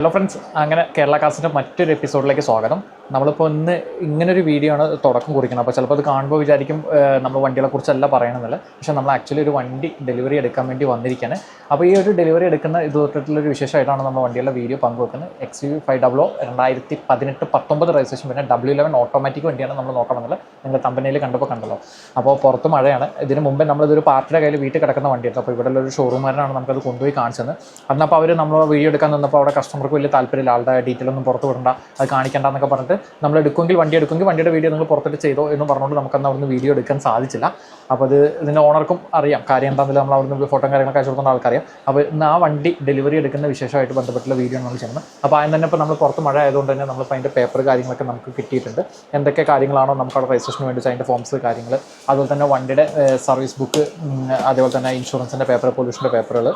Hello friends അങ്ങനെ കേരള കാസിന്റെ മറ്റൊരു എപ്പിസോഡിലേക്ക് സ്വാഗതം. നമ്മളിപ്പോൾ ഇന്ന് ഇങ്ങനൊരു വീഡിയോ ആണ് തുടക്കം കുറിക്കുന്നത്. അപ്പോൾ ചിലപ്പോൾ അത് കാണുമ്പോൾ വിചാരിക്കും നമ്മൾ വണ്ടികളെ കുറിച്ചല്ല പറയണമെന്നില്ല പക്ഷേ നമ്മൾ ആക്ച്വലി ഒരു വണ്ടി ഡെലിവറി എടുക്കാൻ വേണ്ടി വന്നിരിക്കുകയാണ് അപ്പോൾ ഈ ഒരു ഡെലിവറി എടുക്കുന്ന ഇത് തൊട്ടിട്ടുള്ളൊരു വിശേഷമായിട്ടാണ് നമ്മൾ വണ്ടികളുടെ വീഡിയോ പങ്കുവെക്കുന്നത്. എക്സ് യു ഫൈവ് ഡബ്ലോ രണ്ടായിരത്തി പതിനെട്ട് പത്തൊമ്പത് രജിസ്ട്രേഷൻ പിന്നെ ഡബ്ല്യു ഇലവൻ ഓട്ടോമാറ്റിക് വണ്ടിയാണ് നമ്മൾ നോക്കണമെന്നില്ല നിങ്ങൾ കമ്പനിയിൽ കണ്ടപ്പോൾ കണ്ടല്ലോ. അപ്പോൾ പുറത്ത് മഴയാണ്. ഇതിന് മുമ്പേ നമ്മളിതൊരു പാർട്ടിയുടെ കയ്യിൽ വീട്ടിൽ കിടക്കുന്ന വണ്ടിയായിരുന്നു. അപ്പോൾ ഇവിടെയുള്ള ഒരു ഷോറൂമുകാരനാണ് നമുക്കത് കൊണ്ടുപോയി കാണിച്ചത്. അന്നപ്പോൾ അവർ നമ്മൾ വീഡിയോ എടുക്കാൻ നിന്നപ്പോൾ അവിടെ കസ്റ്റമർക്ക് വലിയ താല്പര്യമില്ല. ആളുടെ ഡീറ്റെയിൽ ഒന്നും പുറത്ത് വിടണ്ട. അത് കാണിക്കണ്ട എന്നൊക്കെ പറഞ്ഞിട്ട് നമ്മൾ എടുക്കുമെങ്കിൽ വണ്ടി എടുക്കുമെങ്കിൽ വണ്ടിയുടെ വീഡിയോ നിങ്ങൾ പുറത്തിട്ട് ചെയ്തോ എന്ന് പറഞ്ഞുകൊണ്ട് നമുക്കന്ന് അവിടുന്ന് വീഡിയോ എടുക്കാൻ സാധിച്ചില്ല. അപ്പോൾ അത് ഇതിന്റെ ഓണർക്കും അറിയാം. കാര്യം എന്താണെന്നില്ല നമ്മൾ അവിടുന്ന് ഫോട്ടോ കാര്യങ്ങളൊക്കെ അയച്ചു കൊടുക്കുന്ന ആൾക്കറിയാം. അപ്പോൾ ഇന്ന് ആ വണ്ടി ഡെലിവറി എടുക്കുന്ന വിശേഷമായിട്ട് ബന്ധപ്പെട്ടുള്ള വീഡിയോ നമ്മൾ ചെയ്യുന്നത്. അപ്പോൾ ആദ്യം തന്നെ ഇപ്പോൾ നമ്മൾ പുറത്ത് മഴ ആയതുകൊണ്ട് തന്നെ നമ്മളിപ്പോൾ അതിന്റെ പേപ്പർ കാര്യങ്ങളൊക്കെ നമുക്ക് കിട്ടിയിട്ടുണ്ട്. എന്തൊക്കെ കാര്യങ്ങളാണോ നമുക്ക് അവിടെ രജിസ്ട്രേഷന് വേണ്ടി അതിന്റെ ഫോംസ് കാര്യങ്ങൾ അതുപോലെ തന്നെ വണ്ടിയുടെ സർവീസ് ബുക്ക് അതേപോലെ തന്നെ ഇൻഷുറൻസിന്റെ പേപ്പർ പൊല്യൂഷന്റെ പേപ്പറുകൾ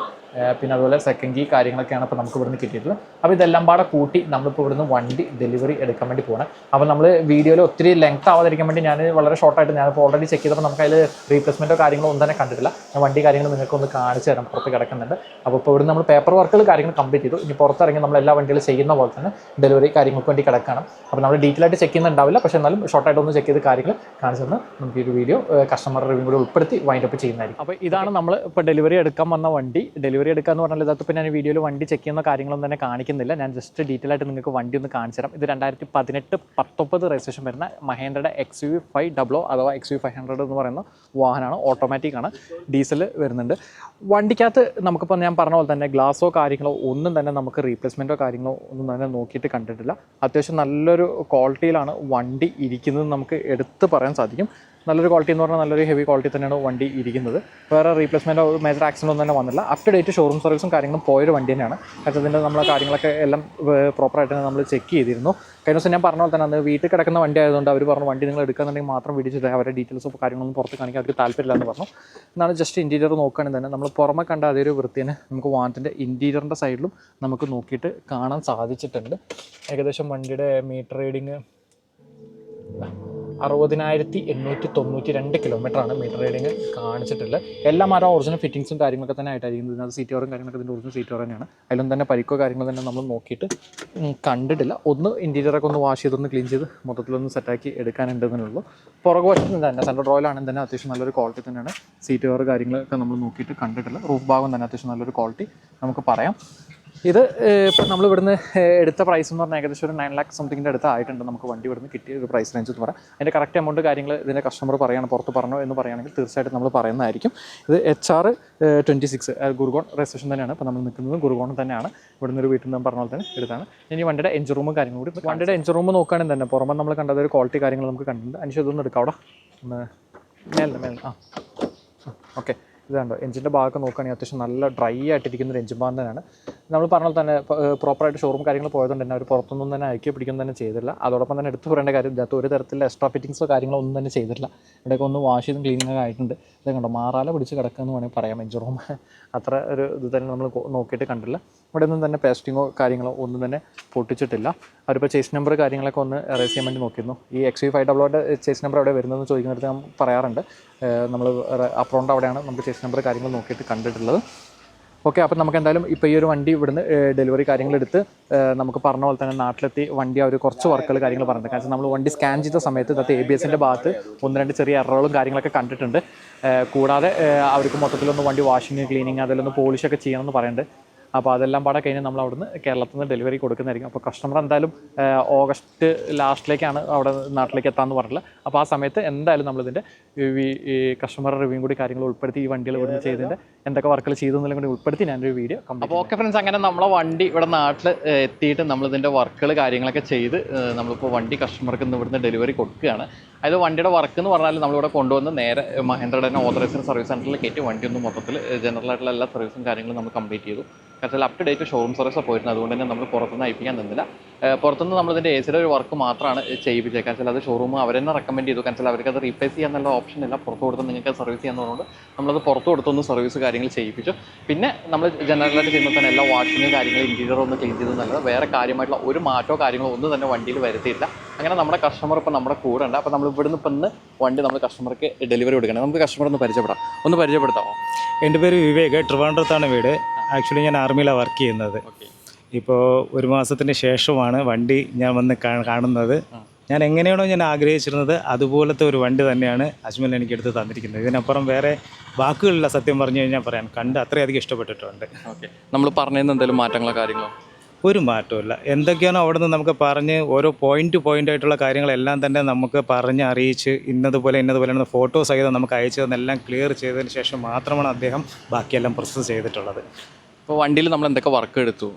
പിന്നെ അതുപോലെ സെക്കൻഡ് കീ കാര്യങ്ങളൊക്കെയാണ് ഇപ്പോൾ നമുക്ക് ഇവിടുന്ന് കിട്ടിയിട്ടുള്ളത്. അപ്പോൾ ഇതെല്ലാം പാടെ കൂട്ടി നമ്മളിപ്പോൾ ഇവിടുന്ന് വണ്ടി ഡെലിവറി എടുക്കാൻ വേണ്ടി പോകണം അപ്പോൾ നമ്മൾ വീഡിയോയിൽ ഒത്തിരി ലെങ്ത് ആവാതിരിക്കാൻ വേണ്ടി ഞാൻ വളരെ ഷോർട്ടായിട്ട് ഞാനിപ്പോൾ ഓൾറെഡി ചെക്ക് ചെയ്തപ്പോൾ നമുക്ക് അതിൽ റീപ്ലേസ്മെന്റോ കാര്യങ്ങളോ ഒന്നും തന്നെ കണ്ടിട്ടില്ല. ഞാൻ വണ്ടി കാര്യങ്ങൾ നിങ്ങൾക്കൊന്ന് കാണിച്ചു തരാം. പുറത്ത് കിടക്കുന്നുണ്ട്. അപ്പോൾ ഇപ്പോൾ ഇവിടെ നമ്മൾ പേപ്പർ വർക്കുകൾ കാര്യങ്ങൾ കംപ്ലീറ്റ് ചെയ്തു. ഇനി പുറത്തിറങ്ങി നമ്മൾ എല്ലാ വണ്ടികളും ചെയ്യുന്ന പോലെ തന്നെ ഡെലിവറി കാര്യങ്ങൾക്ക് വേണ്ടി കിടക്കണം. അപ്പോൾ നമ്മൾ ഡീറ്റെയിൽ ആയിട്ട് ചെക്ക് ചെയ്യുന്നുണ്ടാവില്ല. പക്ഷേ എന്നാലും ഷോർട്ടായിട്ട് ഒന്ന് ചെക്ക് ചെയ്ത് കാര്യങ്ങൾ കാണിച്ചു തന്നെ നമുക്ക് ഈ ഒരു വീഡിയോ കസ്റ്റമർ റിവ്യൂ കൂടി ഉൾപ്പെടുത്തി വൈൻഡ് അപ്പ് ചെയ്യുന്നതായിരിക്കും. അപ്പോൾ ഇതാണ് നമ്മൾ ഇപ്പോൾ ഡെലിവറി എടുക്കാൻ വന്ന വണ്ടി. ഡെലിവറി എടുക്കുക എന്ന് പറഞ്ഞാൽ ഇതൊക്കെ ഇപ്പോൾ ഞാൻ വീഡിയോയിൽ വണ്ടി ചെക്ക് ചെയ്യുന്ന കാര്യങ്ങളൊന്നും തന്നെ കാണിക്കുന്നില്ല. ഞാൻ ജസ്റ്റ് ഡീറ്റെയിൽ ആയിട്ട് നിങ്ങൾക്ക് വണ്ടി ഒന്ന് കാണിച്ചു തരാം. ഇത് രണ്ടായിരത്തി പതിനെട്ട് പത്തൊമ്പത് രജിസ്ട്രേഷൻ വരുന്ന മഹേന്ദ്രയുടെ X U five double O അഥവാ എക്സ് യു ഫൈവ് ഹൺഡ്രഡ് എന്ന് പറയുന്ന വാഹനമാണ്. ഓട്ടോമാറ്റിക് ആണ്. ഡീസൽ വരുന്നുണ്ട്. വണ്ടിക്കകത്ത് നമുക്കിപ്പോൾ ഞാൻ പറഞ്ഞ പോലെ തന്നെ ഗ്ലാസോ കാര്യങ്ങളോ ഒന്നും തന്നെ നമുക്ക് റീപ്ലേസ്മെന്റോ കാര്യങ്ങളോ ഒന്നും തന്നെ നോക്കിയിട്ട് കണ്ടിട്ടില്ല. അത്യാവശ്യം നല്ലൊരു ക്വാളിറ്റിയിലാണ് വണ്ടി ഇരിക്കുന്നത് നമുക്ക് എടുത്ത് പറയാൻ സാധിക്കും. നല്ലൊരു ക്വാളിറ്റി എന്ന് പറഞ്ഞാൽ നല്ലൊരു ഹെവി ക്വാളിറ്റി തന്നെയാണ് വണ്ടി ഇരിക്കുന്നത്. വേറെ റീപ്ലേസ്മെന്റോ മേജർ ആക്സിഡന്റ് ഒന്നും തന്നെ വന്നില്ല. അപ് ടു ഡേറ്റ് ഷോറൂം സർവീസും കാര്യങ്ങളും പോയൊരു വണ്ടി തന്നെയാണ്. ഇതിന്റെ നമ്മളെ കാര്യങ്ങളൊക്കെ എല്ലാം പ്രോപ്പറായിട്ട് നമ്മൾ ചെക്ക് ചെയ്തിരുന്നു. കഴിഞ്ഞ ദിവസം ഞാൻ പറഞ്ഞ പോലെ തന്നെ അന്ന് വീട്ടിൽ കിടക്കുന്ന വണ്ടി ആയതുകൊണ്ട് അവർ പറഞ്ഞു വണ്ടി നിങ്ങൾ എടുക്കുന്നുണ്ടെങ്കിൽ മാത്രം വിളിച്ചിട്ട് അവരുടെ ഡീറ്റെയിൽസും കാര്യങ്ങളൊന്നും പുറത്ത് കാണിക്കാൻ അവർക്ക് താല്പര്യമില്ല എന്ന് പറഞ്ഞു. എന്നാണ് ജസ്റ്റ് ഇന്റീരിയർ നോക്കുകയാണെങ്കിൽ തന്നെ നമ്മൾ പുറമെ കണ്ട അതേ ഒരു വൃത്തിയെ നമുക്ക് വാഹനത്തിന്റെ ഇന്റീരിയറിന്റെ സൈഡിലും നമുക്ക് നോക്കിയിട്ട് കാണാൻ സാധിച്ചിട്ടുണ്ട്. ഏകദേശം വണ്ടിയുടെ മീറ്റർ റീഡിങ് അറുപതിനായിരത്തി എണ്ണൂറ്റി തൊണ്ണൂറ്റി രണ്ട് കിലോമീറ്ററാണ് മീറ്റർ റീഡിങ് കാണിച്ചിട്ടുള്ളത്. എല്ലാം ആ ഒറിജിനൽ ഫിറ്റിംഗ്സും കാര്യങ്ങളൊക്കെ തന്നെ ആയിട്ടായിരിക്കും ഇതിനകത്ത് സീറ്റ് ഓറും കാര്യങ്ങളൊക്കെ ഇതിന്റെ ഒറിജിനൽ സീറ്റ് കവർ തന്നെയാണ് അതിലൊന്നും തന്നെ പരിക്കോ കാര്യങ്ങളോ തന്നെ നമ്മൾ നോക്കിയിട്ട് കണ്ടിട്ടില്ല. ഒന്ന് ഇന്റീരിയറൊക്കെ ഒന്ന് വാഷ് ചെയ്തൊന്ന് ക്ലീൻ ചെയ്ത് മൊത്തത്തിലൊന്ന് സെറ്റാക്കി എടുക്കാനുണ്ടെന്നുള്ളൂ പുറകു വശത്ത് തന്നെ സെൻട്രൽ റോയിലാണെങ്കിൽ തന്നെ അത്യാവശ്യം നല്ലൊരു ക്വാളിറ്റി തന്നെയാണ്. സീറ്റ് ഓർ കാര്യങ്ങളൊക്കെ നമ്മൾ നോക്കിയിട്ട് കണ്ടിട്ടില്ല. റൂഫ് ഭാഗം തന്നെ അത്യാവശ്യം നല്ലൊരു ക്വാളിറ്റി നമുക്ക് പറയാം. ഇത് ഇപ്പം നമ്മൾ ഇവിടുന്ന് എടുത്ത പ്രൈസ് എന്ന് പറഞ്ഞാൽ ഏകദേശം ഒരു നയൻ ലാക്ക് സംതിങ്ങിന്റെ അടുത്ത് ആയിട്ടുണ്ട്. നമുക്ക് വണ്ടി ഇവിടുന്ന് കിട്ടിയ ഒരു പ്രൈസ് റേഞ്ച് എന്ന് പറയാം. അതിന്റെ കറക്റ്റ് എമൗണ്ട് കാര്യങ്ങൾ ഇതിന്റെ കസ്റ്റമർ പറയുകയാണ് പുറത്ത് പറഞ്ഞോ എന്ന് പറയുകയാണെങ്കിൽ തീർച്ചയായിട്ടും നമ്മൾ പറയുന്നതായിരിക്കും. ഇത് H R twenty six Gurgaon registration തന്നെയാണ്. ഇപ്പോൾ നമ്മൾ നിൽക്കുന്നത് ഗുർഗോൺ തന്നെയാണ്. ഇവിടുന്ന് ഒരു വീട്ടിൽ നിന്ന് പറഞ്ഞ പോലെ തന്നെ എടുത്താണ്. ഇനി വണ്ടിയുടെ എഞ്ചിൻ റൂമും കാര്യങ്ങളും കൂടി വണ്ടിയുടെ എഞ്ചിൻ റൂം നോക്കുകയാണെങ്കിൽ തന്നെ പുറമെ നമ്മൾ കണ്ടത് ഒരു ക്വാളിറ്റി കാര്യങ്ങൾ നമുക്ക് കണ്ടിട്ടുണ്ട്. ഇതൊന്നും എടുക്കാം. അവിടെ ഒന്ന് മേലെ മേലെ ആ ഓക്കെ. ഇതുണ്ടോ എഞ്ചിന്റെ ഭാഗമൊക്കെ നോക്കുകയാണെങ്കിൽ അത്യാവശ്യം നല്ല ഡ്രൈ ആയിട്ടിരിക്കുന്ന ഒരു എഞ്ചിൻ ഭാഗം തന്നെയാണ്. നമ്മൾ പറഞ്ഞാൽ തന്നെ പ്രോപ്പറായിട്ട് ഷോറൂം കാര്യങ്ങൾ പോയതുകൊണ്ട് തന്നെ അവർ പുറത്തൊന്നും തന്നെ അയക്കി പിടിക്കുന്നു തന്നെ ചെയ്തില്ല. അതോടൊപ്പം തന്നെ എടുത്തു പറയേണ്ട കാര്യം ഇതിനകത്ത് ഒരു തരത്തിലുള്ള എക്സ്ട്രാ ഫിറ്റിങ്സോ കാര്യങ്ങളോ ഒന്നും തന്നെ ചെയ്തിട്ടില്ല. ഇവിടെയൊക്കെ ഒന്ന് വാഷ് ചെയ്തും ക്ലീനിങ് ആയിട്ടുണ്ട്. ഇത് കണ്ടോ മാറാല പിടിച്ച് കിടക്കുക എന്ന് വേണമെങ്കിൽ പറയാം. എഞ്ചിൻ റൂം അത്ര ഒരു ഇത് തന്നെ നമ്മൾ നോക്കിയിട്ട് കണ്ടില്ല. ഇവിടെ ഒന്നും തന്നെ പേസ്റ്റിങ്ങോ കാര്യങ്ങളോ ഒന്നും തന്നെ പൊട്ടിച്ചിട്ടില്ല. അവരിപ്പോൾ ചേസ് നമ്പർ കാര്യങ്ങളൊക്കെ ഒന്ന് എറേസ് ചെയ്യാൻ വേണ്ടി നോക്കിയിരുന്നു. ഈ എക്സ് വി ഫൈവ് ഡബ്ലോയുടെ ചേസ് നമ്പർ അവിടെ വരുന്നതെന്ന് ചോദിക്കുന്നിടത്ത് ഞാൻ പറയാറുണ്ട്. നമ്മൾ അപ്രോണ്ട് അവിടെയാണ് നമുക്ക് ചേസ് നമ്പർ കാര്യങ്ങൾ നോക്കിയിട്ട് കണ്ടിട്ടുള്ളത്. ഓക്കെ അപ്പം നമുക്ക് എന്തായാലും ഇപ്പോൾ ഈ ഒരു വണ്ടി ഇവിടുന്ന് ഡെലിവറി കാര്യങ്ങൾ എടുത്ത് നമുക്ക് പറഞ്ഞ പോലെ തന്നെ നാട്ടിലെത്തി വണ്ടി അവർ കുറച്ച് വർക്കുകൾ കാര്യങ്ങൾ പറഞ്ഞിട്ടുണ്ട്. കാരണം നമ്മൾ വണ്ടി സ്കാൻ ചെയ്ത സമയത്ത് ഇന്നത്തെ എ ബി എസിന്റെ ഭാഗത്ത് ഒന്ന് രണ്ട് ചെറിയ എററുകളും കാര്യങ്ങളൊക്കെ കണ്ടിട്ടുണ്ട്. കൂടാതെ അവർക്ക് മൊത്തത്തിലൊന്ന് വണ്ടി വാഷിങ് ക്ലീനിങ് അതിലൊന്ന് പോളിഷൊക്കെ ചെയ്യണമെന്ന് പറയുന്നുണ്ട്. അപ്പോൾ അതെല്ലാം പാടെ കഴിഞ്ഞ് നമ്മൾ അവിടുന്ന് കേരളത്തിൽ നിന്ന് ഡെലിവറി കൊടുക്കുന്നതായിരിക്കും. അപ്പോൾ കസ്റ്റമർ എന്തായാലും ഓഗസ്റ്റ് ലാസ്റ്റിലേക്കാണ് അവിടെ നാട്ടിലേക്ക് എത്താമെന്ന് പറഞ്ഞിട്ടുള്ളത്. അപ്പോൾ ആ സമയത്ത് എന്തായാലും നമ്മളിതിന്റെ ഈ കസ്റ്റമർ റിവ്യൂ കൂടി കാര്യങ്ങൾ ഉൾപ്പെടുത്തി ഈ വണ്ടികൾ ഇവിടുന്ന് ചെയ്തതിന്റെ എന്തൊക്കെ വർക്കുകൾ ചെയ്തു എന്നുള്ളത് കൂടി ഉൾപ്പെടുത്തി ഞാനൊരു വീഡിയോ അപ്പോൾ ഓക്കെ ഫ്രണ്ട്സ് അങ്ങനെ നമ്മളെ വണ്ടി ഇവിടെ നാട്ടിൽ എത്തിയിട്ട് നമ്മളിതിന്റെ വർക്കുകൾ കാര്യങ്ങളൊക്കെ ചെയ്ത് നമ്മളിപ്പോൾ വണ്ടി കസ്റ്റമർക്ക് ഇന്ന് ഇവിടുന്ന് ഡെലിവറി കൊടുക്കുകയാണ്. അതായത് വണ്ടിയുടെ വർക്ക് എന്ന് പറഞ്ഞാൽ നമ്മളിവിടെ കൊണ്ടുവന്ന് നേരെ മഹേന്ദ്രയുടെ തന്നെ ഓതറൈസ്ഡ് സർവീസ് സെന്ററിൽ കയറ്റി വണ്ടി ഒന്ന് മൊത്തത്തിൽ ജനറൽ ആയിട്ടുള്ള എല്ലാ സർവീസും കാര്യങ്ങളും നമ്മൾ കംപ്ലീറ്റ് ചെയ്തു. കാരണം up to date showroom service പോയിരുന്നു അതുകൊണ്ട് തന്നെ നമ്മൾ പുറത്തുനിന്ന് അയപ്പിക്കാൻ നിന്നില്ല. പുറത്തുനിന്ന് നമ്മളിതിന്റെ എ സിയുടെ ഒരു വർക്ക് മാത്രമാണ് ചെയ്യിപ്പിച്ചത് കാരണം അത് ഷോറൂം അവർ തന്നെ റെക്കമെൻഡ് ചെയ്തു. കാരണം അവർക്ക് അത് റീപ്ലേസ് ചെയ്യാനുള്ള ഓപ്ഷൻ ഇല്ല. പുറത്ത് കൊടുത്ത് നിങ്ങൾക്ക് സർവീസ് ചെയ്യാന്നുള്ളതുകൊണ്ട് നമ്മളത് പുറത്ത് കൊടുത്തൊന്ന് സർവീസ് കാര്യങ്ങൾ ചെയ്യിപ്പിച്ചു. പിന്നെ നമ്മൾ ജനറലായിട്ട് ചെയ്യുമ്പോൾ തന്നെ എല്ലാ വാഷിങ്ങും കാര്യങ്ങളും ഇന്റീരിയർ ഒന്ന് ക്ലീൻ ചെയ്തത് നല്ലത്. വേറെ കാര്യമായിട്ടുള്ള ഒരു മാറ്റോ കാര്യങ്ങളോ ഒന്നും തന്നെ വണ്ടിയിൽ വരുത്തിയില്ല അങ്ങനെ നമ്മുടെ കസ്റ്റമർ ഇപ്പോൾ നമ്മുടെ കൂടെ ഉണ്ട്. അപ്പോൾ നമ്മൾ ഇവിടുന്ന് ഇപ്പം ഇന്ന് വണ്ടി നമ്മൾ കസ്റ്റമർക്ക് ഡെലിവറി കൊടുക്കണം. നമുക്ക് കസ്റ്റമർ ഒന്ന് പരിചയപ്പെടാം. ഒന്ന് പരിചയപ്പെടുത്താമോ? എന്റെ പേര് വിവേക്. ട്രിവാൻഡ്രത്താണ് വീട്. ആക്ച്വലി ഞാൻ ആർമിയിലാണ് വർക്ക് ചെയ്യുന്നത്. ഓക്കെ ഇപ്പോൾ ഒരു മാസത്തിന് ശേഷമാണ് വണ്ടി ഞാൻ വന്ന് കാണുന്നത്. ഞാൻ എങ്ങനെയാണോ ഞാൻ ആഗ്രഹിച്ചിരുന്നത് അതുപോലത്തെ ഒരു വണ്ടി തന്നെയാണ് അജ്മൽ എനിക്ക് എടുത്ത് തന്നിരിക്കുന്നത്. ഇതിനപ്പുറം വേറെ വാക്കുകളില്ല സത്യം പറഞ്ഞു കഴിഞ്ഞാൽ പറയാൻ കണ്ട് അത്രയധികം ഇഷ്ടപ്പെട്ടിട്ടുണ്ട്. ഓക്കെ. നമ്മൾ പറഞ്ഞതിന് എന്തെങ്കിലും മാറ്റങ്ങളോ കാര്യങ്ങളോ? ഒരു മാറ്റമില്ല എന്തൊക്കെയാണോ അവിടെ നിന്ന് നമുക്ക് പറഞ്ഞ് ഓരോ പോയിന്റ് പോയിന്റ് ആയിട്ടുള്ള കാര്യങ്ങളെല്ലാം തന്നെ നമുക്ക് പറഞ്ഞ് അറിയിച്ച് ഇന്നതുപോലെ ഇന്നതുപോലെ ഫോട്ടോ സഹിതം നമുക്ക് അയച്ചു തന്നെല്ലാം ക്ലിയർ ചെയ്തതിന് ശേഷം മാത്രമാണ് അദ്ദേഹം ബാക്കിയെല്ലാം പ്രോസസ്സ് ചെയ്തിട്ടുള്ളത്. ഇപ്പോൾ വണ്ടിയിൽ നമ്മൾ എന്തൊക്കെ വർക്ക് എടുത്തു?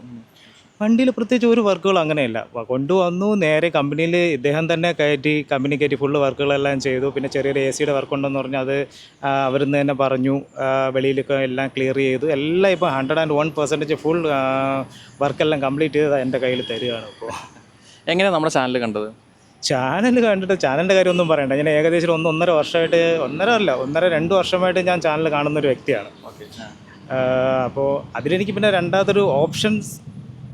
വണ്ടിയിൽ പ്രത്യേകിച്ച് ഒരു വർക്കുകൾ അങ്ങനെയില്ല. കൊണ്ടുവന്നു നേരെ കമ്പനിയിൽ ഇദ്ദേഹം തന്നെ കയറ്റി കമ്പനി കയറ്റി ഫുള്ള് വർക്കുകളെല്ലാം ചെയ്തു. പിന്നെ ചെറിയൊരു എ സിയുടെ വർക്ക് ഉണ്ടെന്ന് പറഞ്ഞാൽ അത് അവരിന്ന് തന്നെ പറഞ്ഞു വെളിയിലൊക്കെ എല്ലാം ക്ലിയർ ചെയ്തു. എല്ലാം ഇപ്പോൾ hundred and one percentage full വർക്കെല്ലാം complete ചെയ്ത് എന്റെ കയ്യിൽ തരികയാണ് ഇപ്പോൾ എങ്ങനെയാണ് നമ്മുടെ ചാനൽ കണ്ടത്? ചാനൽ കണ്ടിട്ട് ചാനലിന്റെ കാര്യമൊന്നും പറയണ്ട. ഞാൻ ഏകദേശം ഒന്ന് ഒന്നര വർഷമായിട്ട് ഒന്നര അല്ല ഒന്നര രണ്ട് വർഷമായിട്ട് ഞാൻ ചാനൽ കാണുന്ന ഒരു വ്യക്തിയാണ്. അപ്പോൾ അതിലെനിക്ക് പിന്നെ രണ്ടാമതൊരു ഓപ്ഷൻസ്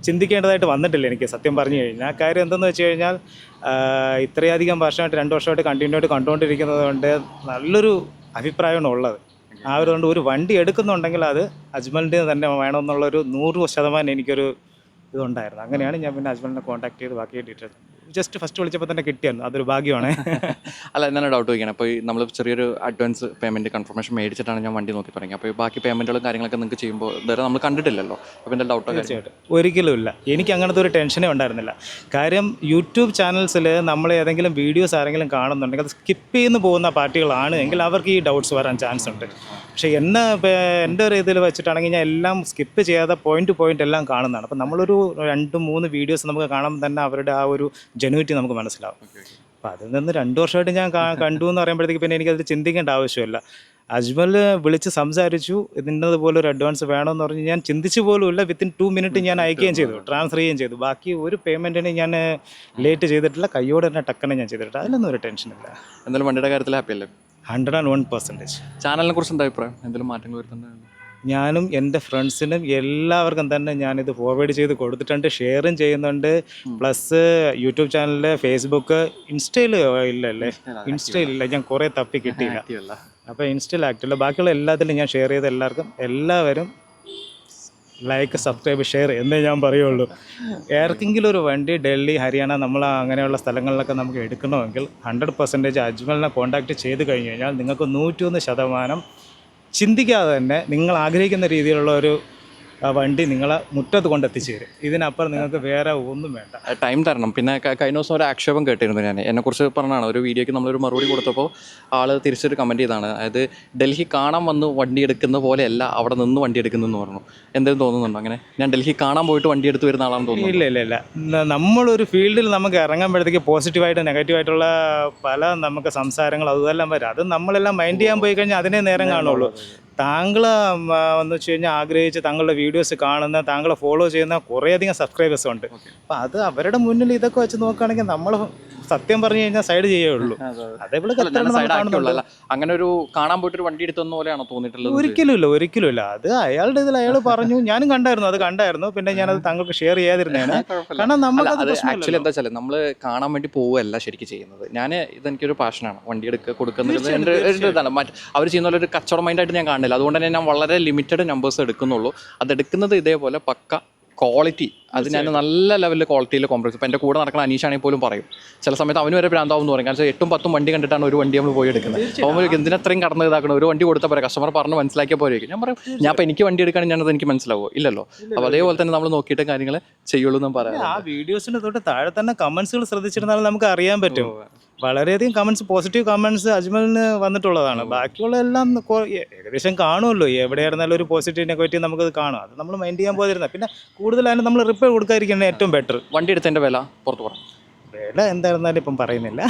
ചിന്തിക്കേണ്ടതായിട്ട് വന്നിട്ടില്ല എനിക്ക് സത്യം പറഞ്ഞു കഴിഞ്ഞാൽ. കാര്യം എന്തെന്ന് വെച്ച് കഴിഞ്ഞാൽ ഇത്രയധികം വർഷമായിട്ട് രണ്ട് വർഷമായിട്ട് കണ്ടിന്യൂ ആയിട്ട് കണ്ടുകൊണ്ടിരിക്കുന്നത് കൊണ്ട് നല്ലൊരു അഭിപ്രായമാണ് ഉള്ളത്. ആ ഒരു കൊണ്ട് ഒരു വണ്ടി എടുക്കുന്നുണ്ടെങ്കിൽ അത് അജ്മലിന്റെ തന്നെ വേണമെന്നുള്ളൊരു നൂറ് ശതമാനം എനിക്കൊരു ഇതുണ്ടായിരുന്നു. അങ്ങനെയാണ് ഞാൻ പിന്നെ അജ്മലിനെ കോൺടാക്ട് ചെയ്ത് ബാക്കി ഡീറ്റെയിൽസ് ജസ്റ്റ് ഫസ്റ്റ് വിളിച്ചപ്പോൾ തന്നെ കിട്ടിയായിരുന്നു അതൊരു ഭാഗ്യമാണ്. അല്ല എന്നാണ് ഡൗട്ട് ചോദിക്കണം? അപ്പോൾ നമ്മൾ ചെറിയൊരു അഡ്വാൻസ് പേയ്മെന്റ് കൺഫർമേഷൻ മേടിച്ചിട്ടാണ് ഞാൻ വണ്ടി നോക്കി തുടങ്ങി അപ്പോൾ ബാക്കി പേയ്മെന്റുകളും കാര്യങ്ങളൊക്കെ നിങ്ങൾക്ക് ചെയ്യുമ്പോൾ ഇതുവരെ നമ്മൾ കണ്ടിട്ടില്ലല്ലോ. അപ്പോൾ എന്റെ ഡൗട്ട് തീർച്ചയായിട്ടും. ഒരിക്കലും ഇല്ല. എനിക്ക് അങ്ങനത്തെ ഒരു ടെൻഷനേ ഉണ്ടായിരുന്നില്ല. കാര്യം യൂട്യൂബ് ചാനൽസിൽ നമ്മൾ ഏതെങ്കിലും വീഡിയോസ് ആരെങ്കിലും കാണുന്നുണ്ടെങ്കിൽ അത് സ്കിപ്പ് ചെയ്യുന്നു പോകുന്ന പാർട്ടികളാണ് എങ്കിൽ അവർക്ക് ഈ ഡൗട്ട്സ് വരാൻ ചാൻസ് ഉണ്ട്. പക്ഷേ എന്നെ എന്റെ ഒരു ഇതിൽ വെച്ചിട്ടാണെങ്കിൽ ഞാൻ എല്ലാം സ്കിപ്പ് ചെയ്യാതെ പോയിന്റ് ടു പോയിന്റ് എല്ലാം കാണുന്നതാണ്. അപ്പോൾ നമ്മളൊരു രണ്ട് മൂന്ന് വീഡിയോസ് നമുക്ക് കാണുമ്പോൾ തന്നെ അവരുടെ ആ ഒരു ജെനുവിറ്റി നമുക്ക് മനസ്സിലാവും. അപ്പം അതിൽ നിന്ന് രണ്ട് വർഷമായിട്ട് ഞാൻ കണ്ടു എന്ന് പറയുമ്പോഴത്തേക്ക് പിന്നെ എനിക്കത് ചിന്തിക്കേണ്ട ആവശ്യമില്ല. അജ്മൽ വിളിച്ച് സംസാരിച്ചു ഇതിന്റെതുപോലെ ഒരു അഡ്വാൻസ് വേണമെന്ന് പറഞ്ഞ് ഞാൻ ചിന്തിച്ചു പോലും ഇല്ല. വിത്തിൻ ടു മിനിറ്റ് ഞാൻ അയക്കുകയും ചെയ്തു ട്രാൻസ്ഫർ ചെയ്യുകയും ചെയ്തു. ബാക്കി ഒരു പേയ്മെന്റിന് ഞാൻ ലേറ്റ് ചെയ്തിട്ടില്ല. കയ്യോടെ തന്നെ ടക്കനെ ഞാൻ ചെയ്തിട്ടില്ല. അതിലൊന്നും ഒരു ടെൻഷനില്ല എന്തായാലും വണ്ടിയുടെ കാര്യത്തിൽ ഹാപ്പി അല്ലേ? ഹൺഡ്രഡ് ആൻഡ് വൺ പെർസെന്റേജ് ചാനലിനെ കുറിച്ച് എന്താ അഭിപ്രായം? എന്തെങ്കിലും മാറ്റങ്ങൾ വരുന്നുണ്ടോ? ഞാനും എന്റെ ഫ്രണ്ട്സിനും എല്ലാവർക്കും തന്നെ ഞാനിത് ഫോർവേഡ് ചെയ്ത് കൊടുത്തിട്ടുണ്ട് ഷെയറും ചെയ്യുന്നുണ്ട്. പ്ലസ് യൂട്യൂബ് ചാനലിൽ ഫേസ്ബുക്ക് ഇൻസ്റ്റയിൽ ഇല്ലല്ലേ? ഇൻസ്റ്റയിൽ ഇല്ല. ഞാൻ കുറേ തപ്പി കിട്ടിയില്ല. അപ്പോൾ ഇൻസ്റ്റയിൽ ആക്റ്റീവ് ബാക്കിയുള്ള എല്ലാത്തിലും ഞാൻ ഷെയർ ചെയ്ത എല്ലാവർക്കും എല്ലാവരും ലൈക്ക് സബ്സ്ക്രൈബ് ഷെയർ എന്നേ ഞാൻ പറയുള്ളൂ. ഏർക്കെങ്കിലും ഒരു വണ്ടി ഡൽഹി ഹരിയാന നമ്മൾ അങ്ങനെയുള്ള സ്ഥലങ്ങളിലൊക്കെ നമുക്ക് എടുക്കണമെങ്കിൽ ഹൺഡ്രഡ് പെർസെന്റേജ് അജ്മലിനെ കോൺടാക്റ്റ് ചെയ്ത് കഴിഞ്ഞു കഴിഞ്ഞാൽ നിങ്ങൾക്ക് നൂറ്റിയൊന്ന് ശതമാനം ചിന്തിക്കാതെ തന്നെ നിങ്ങൾ ആഗ്രഹിക്കുന്ന രീതിയിലുള്ള ഒരു വണ്ടി നിങ്ങളെ മുറ്റത്ത് കൊണ്ടെത്തിച്ചേരും. ഇതിനപ്പുറം നിങ്ങൾക്ക് വേറെ ഒന്നും വേണ്ട. ടൈം തരണം. പിന്നെ കഴിഞ്ഞ ദിവസം ഒരു ആക്ഷേപം കേട്ടിരുന്നു ഞാൻ. എന്നെക്കുറിച്ച് പറഞ്ഞാണ് ഒരു വീഡിയോയ്ക്ക് നമ്മളൊരു മറുപടി കൊടുത്തപ്പോൾ ആൾ തിരിച്ചൊരു കമന്റ് ചെയ്താണ്. അതായത് ഡൽഹി കാണാൻ വന്ന് വണ്ടി എടുക്കുന്ന പോലെയല്ല അവിടെ നിന്ന് വണ്ടി എടുക്കുന്നതെന്ന് പറഞ്ഞു. എന്തെങ്കിലും തോന്നുന്നുണ്ടോ അങ്ങനെ? ഞാൻ ഡൽഹി കാണാൻ പോയിട്ട് വണ്ടി എടുത്ത് വരുന്ന ആളാണെന്ന് തോന്നുന്നു ഇല്ല ഇല്ല ഇല്ല. നമ്മളൊരു ഫീൽഡിൽ നമുക്ക് ഇറങ്ങുമ്പോഴത്തേക്ക് പോസിറ്റീവായിട്ട് നെഗറ്റീവായിട്ടുള്ള പല നമുക്ക് സംസാരങ്ങൾ അതെല്ലാം വരും. അത് നമ്മളെല്ലാം മൈൻഡ് ചെയ്യാൻ പോയി കഴിഞ്ഞാൽ അതിനെ നേരം കാണുള്ളൂ. താങ്കൾ എന്ന് വെച്ച് കഴിഞ്ഞാൽ ആഗ്രഹിച്ച് താങ്കളുടെ വീഡിയോസ് കാണുന്ന താങ്കളെ ഫോളോ ചെയ്യുന്ന കുറേയധികം സബ്സ്ക്രൈബേഴ്സ് ഉണ്ട്. അപ്പോൾ അത് അവരുടെ മുന്നിൽ ഇതൊക്കെ വെച്ച് നോക്കുകയാണെങ്കിൽ നമ്മൾ സത്യം പറഞ്ഞു കഴിഞ്ഞാൽ സൈഡ് ചെയ്യുള്ളൂ അതേപോലെ അങ്ങനെ ഒരു കാണാൻ പോയിട്ട് ഒരു വണ്ടി എടുത്തെന്ന പോലെയാണോ തോന്നിയിട്ടുള്ളത്? ഒരിക്കലും ഇല്ല ഒരിക്കലും ഇല്ല. അത് അയാളുടെ ഇതിൽ അയാൾ പറഞ്ഞു ഞാനും കണ്ടായിരുന്നു അത് കണ്ടായിരുന്നു. പിന്നെ ഞാൻ അത് താങ്കൾക്ക് ഷെയർ ചെയ്യാതിരുന്നേ കാരണം നമ്മൾ ആക്ച്വലി എന്താ വെച്ചാൽ നമ്മൾ കാണാൻ വേണ്ടി പോവുകയല്ല ശരിക്കും ചെയ്യുന്നത്. ഞാൻ ഇതെനിക്കൊരു പാഷനാണ് വണ്ടി എടുക്കുക കൊടുക്കുന്നത് എന്റെ ഇതാണ്. മറ്റ് അവർ ചെയ്യുന്ന പോലെ ഒരു കച്ചവടം മൈൻഡായിട്ട് ഞാൻ കാണുന്നില്ല അതുകൊണ്ട് തന്നെ ഞാൻ വളരെ ലിമിറ്റഡ് നമ്പേഴ്സ് എടുക്കുന്നുള്ളൂ. അത് എടുക്കുന്നത് ഇതേപോലെ പക്ക ക്വാളിറ്റി അത് ഞാൻ നല്ല ലെവലിൽ ക്വാളിറ്റിയിൽ കോംപ്ലക്സ് ഇപ്പോൾ എന്റെ കൂടെ നടക്കുന്ന അനീഷാണെങ്കിൽ പോലും പറയും. ചില സമയത്ത് അവന് വരെ ഭ്രാന്താവും എന്ന് പറയും. കാരണം എട്ടും പത്തും വണ്ടി കണ്ടിട്ടാണ് ഒരു വണ്ടി നമ്മൾ പോയി എടുക്കുന്നത്. അപ്പോൾ എന്തിനത്രയും കടന്ന് ഇതാക്കണം ഒരു വണ്ടി കൊടുത്താൽ പോരാ? കസ്റ്റമർ പറഞ്ഞ് മനസ്സിലാക്കിയ പോലെ ഞാൻ പറയും ഞാൻ അപ്പോൾ എനിക്ക് വണ്ടി എടുക്കുകയാണെങ്കിൽ ഞാനത് എനിക്ക് മനസ്സിലാവുമോ ഇല്ലല്ലോ. അപ്പോൾ അതേപോലെ തന്നെ നമ്മൾ നോക്കിയിട്ട് കാര്യങ്ങൾ ചെയ്യുള്ളൂ എന്ന് പറയാം ആ വീഡിയോസിന്റെ തൊട്ട് താഴെ തന്നെ കമൻസുകൾ ശ്രദ്ധിച്ചിരുന്നാലും നമുക്ക് അറിയാൻ പറ്റും. വളരെയധികം കമൻസ് പോസിറ്റീവ് കമൻസ് അജ്മലിന് വന്നിട്ടുള്ളതാണ്. ബാക്കിയുള്ള എല്ലാം ഏകദേശം കാണുമല്ലോ. എവിടെയായിരുന്നാലും ഒരു പോസിറ്റീവ് നെഗറ്റീവ് നമുക്കത് കാണും. അത് നമ്മൾ മൈൻഡ് ചെയ്യാൻ പോയിരുന്നത് പിന്നെ കൂടുതലായാലും നമ്മൾ റിപ്പയർ കൊടുക്കാതിരിക്കുന്നത് ഏറ്റവും ബെറ്റർ വണ്ടി എടുത്തതിന്റെ വില പുറത്ത് പറഞ്ഞു വില എന്തായിരുന്നാലും ഇപ്പം പറയുന്നില്ല.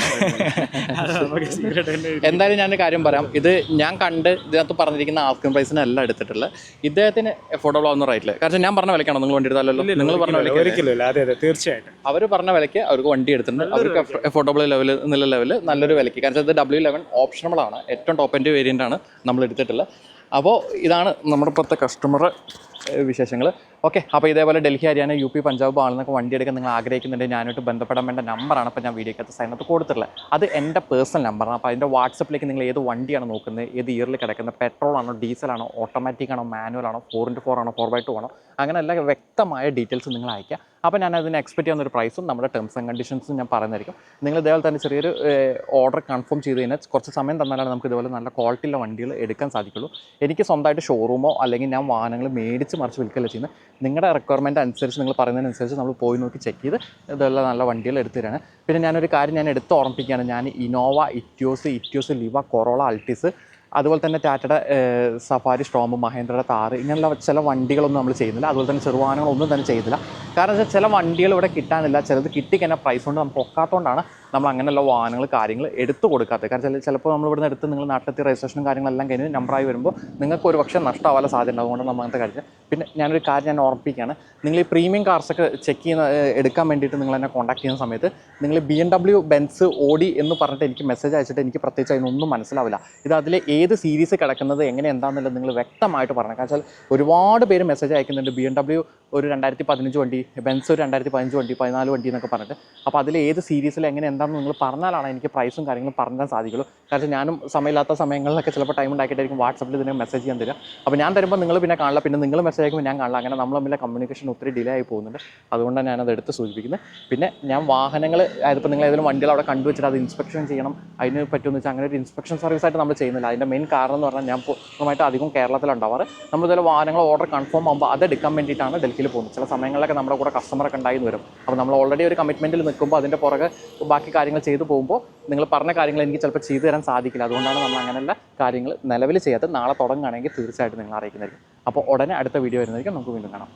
എന്തായാലും ഞാനൊരു കാര്യം പറയാം. ഇത് ഞാൻ കണ്ട് ഇതിനകത്ത് പറഞ്ഞിരിക്കുന്ന ആസ്കിംഗ് പ്രൈസിനല്ല എടുത്തിട്ടുള്ളത്. ഇദ്ദേഹത്തിന് എഫോർഡബിൾ ആവുന്ന റേറ്റിൽ കാരണം ഞാൻ പറഞ്ഞ വിലക്കാണോ? നിങ്ങൾ വണ്ടി എടുത്താലല്ലോ. നിങ്ങൾ പറഞ്ഞ വിലക്ക് ഒരിക്കലും അതെ അതെ തീർച്ചയായിട്ടും. അവർ പറഞ്ഞ വിലക്ക് അവർക്ക് വണ്ടി എടുത്തിട്ടുണ്ട്. അവർക്ക് എഫോർഡബിൾ ലെവൽ എന്നുള്ള ലെവൽ നല്ലൊരു വിലക്ക് കാരണം ഇത് ഡബ്ല്യു ലെവൻ ഓപ്ഷണബിൾ ആണ്. ഏറ്റവും ടോപ്പ് എന്റെ വേരിയന്റ് ആണ് നമ്മൾ എടുത്തിട്ടുള്ളത്. അപ്പോൾ ഇതാണ് നമ്മുടെ ഇപ്പോഴത്തെ കസ്റ്റമർ വിശേഷങ്ങൾ ഓക്കെ അപ്പോൾ ഇതേപോലെ ഡൽഹി ഹരിയാന യു പി പഞ്ചാബ് ആണെന്നൊക്കെ വണ്ടി എടുക്കാൻ നിങ്ങൾ ആഗ്രഹിക്കുന്നുണ്ടെങ്കിൽ ഞാനായിട്ട് ബന്ധപ്പെടാൻ വേണ്ട നമ്പറാണ് അപ്പോൾ ഞാൻ വീഡിയോക്കകത്ത് സൈനത്ത് കൊടുത്തിട്ടുള്ളത്. അത് എന്റെ പേഴ്സണൽ നമ്പറാണ് അപ്പോൾ അതിന്റെ വാട്സപ്പിലേക്ക് നിങ്ങൾ ഏത് വണ്ടിയാണ് നോക്കുന്നത് ഏത് ഇയറിൽ കിടക്കുന്നത് പെട്രോൾ ആണോ ഡീസൽ ആണോ ഓട്ടോമാറ്റിക് ആണോ മാനുവൽ ആണോ ഫോർ ഇന്റു ഫോർ ആണോ ഫോർ ബൈ ടു ആണോ അങ്ങനെ എല്ലാ വ്യക്തമായ ഡീറ്റെയിൽസ് നിങ്ങൾ അയക്കുക അപ്പോൾ ഞാൻ അതിന് എക്സ്പെക്ട് ചെയ്യുന്ന ഒരു പ്രൈസും നമ്മുടെ ടേംസ് ആൻഡ് കണ്ടീഷൻസും ഞാൻ പറയുന്നതായിരിക്കും. നിങ്ങൾ ഇതേപോലെ തന്നെ ചെറിയൊരു ഓർഡർ കൺഫേം ചെയ്ത് കഴിഞ്ഞാൽ കുറച്ച് സമയം തന്നാലാണ് നമുക്ക് ഇതുപോലെ നല്ല ക്വാളിറ്റിയുള്ള വണ്ടികൾ എടുക്കാൻ സാധിക്കുള്ളൂ. എനിക്ക് സ്വന്തമായിട്ട് ഷോറൂമോ അല്ലെങ്കിൽ ഞാൻ വാഹനങ്ങൾ മേടിച്ച് മറിച്ച് വിൽക്കുകയല്ല ചെയ്യുന്നത്. നിങ്ങളുടെ റിക്വയർമെന്റ് അനുസരിച്ച് നിങ്ങൾ പറയുന്നതിനനുസരിച്ച് നമ്മൾ പോയി നോക്കി ചെക്ക് ചെയ്ത് ഇതുള്ള നല്ല വണ്ടികൾ എടുത്തു തരാണ്. പിന്നെ ഞാനൊരു കാര്യം ഞാൻ എടുത്ത് ഓർമ്മിപ്പിക്കുകയാണ്. ഞാൻ Innova Etios Etios Liva Corolla Altis അതുപോലെ തന്നെ ടാറ്റയുടെ സഫാരി സ്ട്രോമ് മഹേന്ദ്രയുടെ താറ് ഇങ്ങനെയുള്ള ചില വണ്ടികളൊന്നും നമ്മൾ ചെയ്യുന്നില്ല. അതുപോലെ തന്നെ ചെറുവാഹനങ്ങളൊന്നും തന്നെ ചെയ്യുന്നില്ല. കാരണം വെച്ചാൽ ചില വണ്ടികൾ ഇവിടെ കിട്ടാനില്ല. ചിലത് കിട്ടിക്കഴിഞ്ഞാൽ പ്രൈസ് കൊണ്ട് നമുക്ക് ഒക്കാത്തതുകൊണ്ടാണ് നമ്മൾ അങ്ങനെയുള്ള വാഹനങ്ങൾ കാര്യങ്ങൾ എടുത്തു കൊടുക്കാത്തത്. കാരണം ചില ചിലപ്പോൾ നമ്മൾ ഇവിടുന്ന് എടുത്ത് നിങ്ങൾ നാട്ടിലത്തെ രജിസ്ട്രേഷനും കാര്യങ്ങളെല്ലാം കഴിഞ്ഞ് നമ്പറായി വരുമ്പോൾ നിങ്ങൾക്ക് ഒരു പക്ഷേ നഷ്ടമാവാൻ സാധ്യത അതുകൊണ്ട് നമ്മൾ അങ്ങനത്തെ കാര്യം പിന്നെ ഞാനൊരു കാര്യം ഞാൻ ഓർമ്മിപ്പിക്കുകയാണ്. നിങ്ങൾ ഈ പ്രീമിയം കാർസൊക്കെ ചെക്ക് ചെയ്യുന്ന എടുക്കാൻ വേണ്ടിയിട്ട് നിങ്ങൾ എന്നെ കോൺടാക്ട് ചെയ്യുന്ന സമയത്ത് നിങ്ങൾ ബി എം ഡബ്ല്യു ബെൻസ് ഓടി എന്ന് പറഞ്ഞിട്ട് എനിക്ക് മെസ്സേജ് അയച്ചിട്ട് എനിക്ക് പ്രത്യേകിച്ച് അതിനൊന്നും മനസ്സിലാവില്ല. ഇത് അതിൽ ഏത് സീരീസ് കിടക്കുന്നത് എങ്ങനെ എന്താണെന്നുള്ളത് നിങ്ങൾ വ്യക്തമായിട്ട് പറഞ്ഞു കാരണം വെച്ചാൽ ഒരുപാട് പേര് മെസ്സേജ് അയക്കുന്നുണ്ട് ബി എം ഡബ്ല്യു ഒരു രണ്ടായിരത്തി പതിനഞ്ച് വണ്ടി ബെൻസ് ഒരു രണ്ടായിരത്തി പതിനഞ്ച് വണ്ടി പതിനാല് വണ്ടി എന്നൊക്കെ പറഞ്ഞിട്ട്. അപ്പോൾ അതിൽ ഏത് സീരീസിൽ എങ്ങനെ എന്താണെന്ന് നിങ്ങൾ പറഞ്ഞാലാണ് എനിക്ക് പ്രൈസും കാര്യങ്ങളും പറഞ്ഞാൽ സാധിക്കുള്ളൂ. കാരണം ഞാനും സമയമില്ലാത്ത സമയങ്ങളിലൊക്കെ ചിലപ്പോൾ ടൈം ഉണ്ടാക്കിയിട്ടായിരിക്കും വാട്സപ്പിൽ ഇതിനെ മെസ്സേജ് ചെയ്യാൻ തരിക. അപ്പോൾ ഞാൻ തരുമ്പോൾ നിങ്ങൾ പിന്നെ കാണില്ല. പിന്നെ നിങ്ങൾ മെസ്സേജ് അയക്കുമ്പോൾ ഞാൻ കാണില്ല. അങ്ങനെ നമ്മൾ തമ്മിലെ കമ്മ്യൂണിക്കേഷൻ ഒത്തിരി ഡിലേ ആയി പോകുന്നുണ്ട്. അതുകൊണ്ടാണ് ഞാനത് എടുത്ത് സൂചിപ്പിക്കുന്നത്. പിന്നെ ഞാൻ വാഹനങ്ങൾ അതിപ്പോൾ നിങ്ങൾ ഏതെങ്കിലും വണ്ടികൾ അവിടെ കണ്ടുവച്ചിട്ട് അത് ഇൻസ്പെക്ഷൻ ചെയ്യണം. അതിന് പറ്റുമെന്ന് വെച്ചാൽ അങ്ങനെ ഒരു ഇൻസ്പെക്ഷൻ സർവീസ് ആയിട്ട് നമ്മൾ ചെയ്യുന്നില്ല. അതിന്റെ മെയിൻ കാരണം എന്ന് പറഞ്ഞാൽ ഞാൻ പൂർണമായിട്ട് അധികം കേരളത്തിലുണ്ടാവാറ്. നമ്മൾ ഇതുപോലെ വാഹനങ്ങൾ ഓർഡർ കൺഫേം ആകുമ്പോൾ അത് എടുക്കാൻ വേണ്ടിയിട്ടാണ് ഡൽഹിയിൽ പോകുന്നത്. ചില സമയങ്ങളിലൊക്കെ നമ്മുടെ കൂടെ കസ്റ്റമറൊക്കെ ഉണ്ടായി വരും. അപ്പോൾ നമ്മൾ ഓൾറെഡി ഒരു കമ്മിറ്റ്മെന്റിൽ നിൽക്കുമ്പോൾ അതിന്റെ പുറകെ ബാക്കി കാര്യങ്ങൾ ചെയ്തു പോകുമ്പോൾ നിങ്ങൾ പറഞ്ഞ കാര്യങ്ങൾ എനിക്ക് ചിലപ്പോൾ ചെയ്തു തരാൻ സാധിക്കില്ല. അതുകൊണ്ടാണ് നമ്മൾ അങ്ങനെയുള്ള കാര്യങ്ങൾ നിലവിൽ ചെയ്യാത്തത്. നാളെ തുടങ്ങുകയാണെങ്കിൽ തീർച്ചയായിട്ടും നിങ്ങൾ അറിയിക്കുന്നതായിരിക്കും. അപ്പോൾ ഉടനെ അടുത്ത വീഡിയോ വരുന്നതായിരിക്കും. നമുക്ക് വീണ്ടും കാണാം.